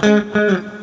ก็ว่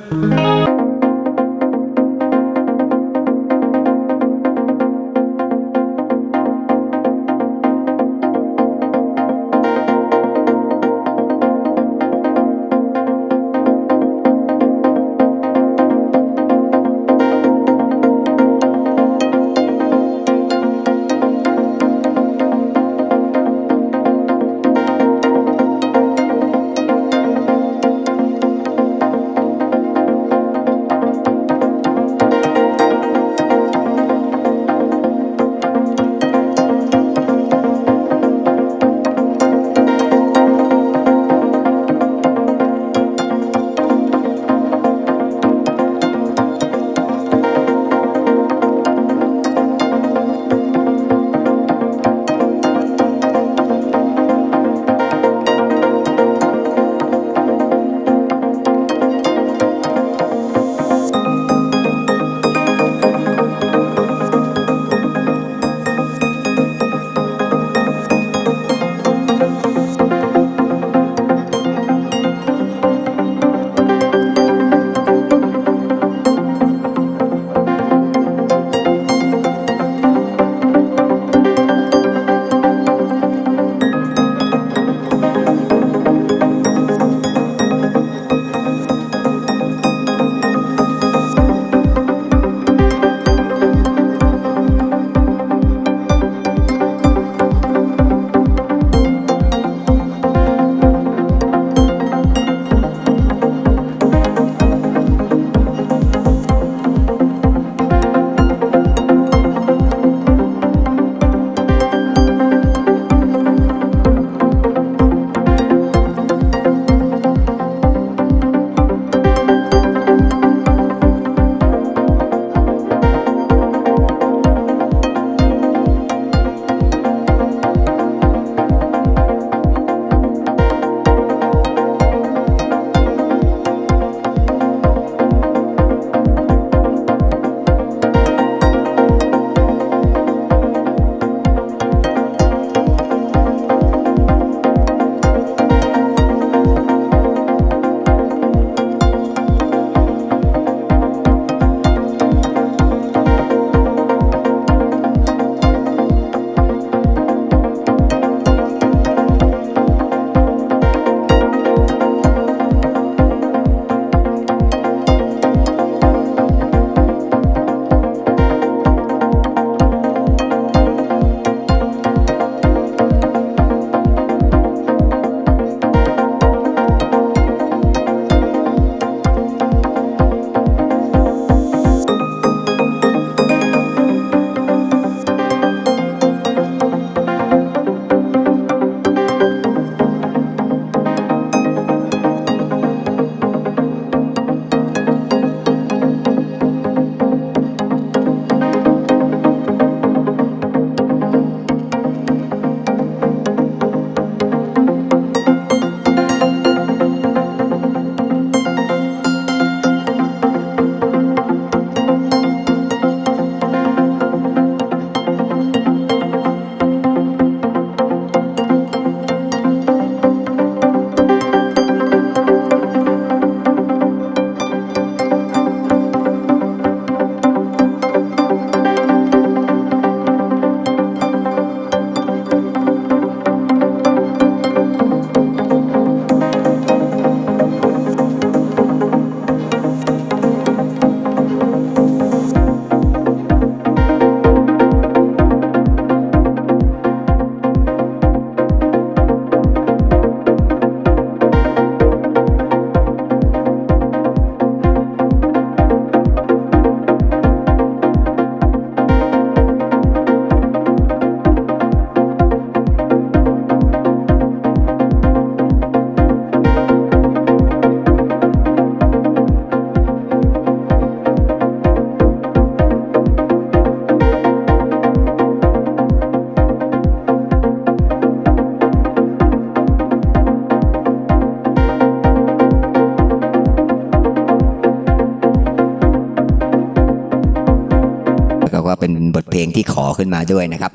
เป็นบทเพลงที่ขอขึ้นมาด้วยนะครับ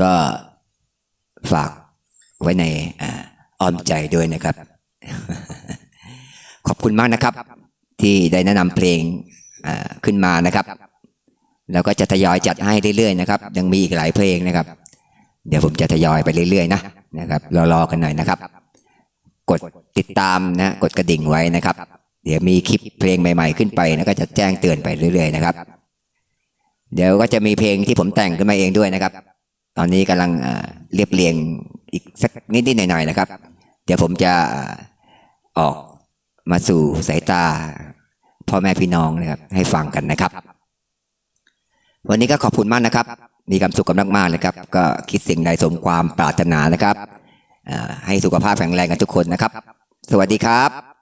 ก็ฝากไว้ในอ้อมใจด้วยนะครับ ขอบคุณมากนะครับ ที่ได้แนะนำเพลงขึ้นมานะครับ แล้วก็จะทยอยจัดให้เรื่อยๆนะครับ ยังมีอีกหลายเพลงนะครับ เดี๋ยวผมจะทยอยไปเรื่อยๆนะนะครับรอๆกันหน่อยนะครับ กดติดตามนะกดกระดิ่งไว้นะครับ เดี๋ยวมีคลิปเพลงใหม่ ๆ ขึ้นไปนะก็จะแจ้งเตือนไปเรื่อย ๆ นะครับ เดี๋ยวก็จะมีเพลงที่ผมแต่งขึ้นมาเองด้วยนะครับ ตอนนี้กำลังเรียบเรียงอีกสักนิดๆหน่อยๆนะครับ เดี๋ยวผมจะออกมาสู่สายตาพ่อแม่พี่น้องนะครับ ให้ฟังกันนะครับ วันนี้ก็ขอบคุณมากนะครับ มีความสุขกันมากๆเลยครับ ก็คิดสิ่งใดสมความปรารถนานะครับให้สุขภาพแข็งแรงกันทุกคนนะครับ สวัสดีครับ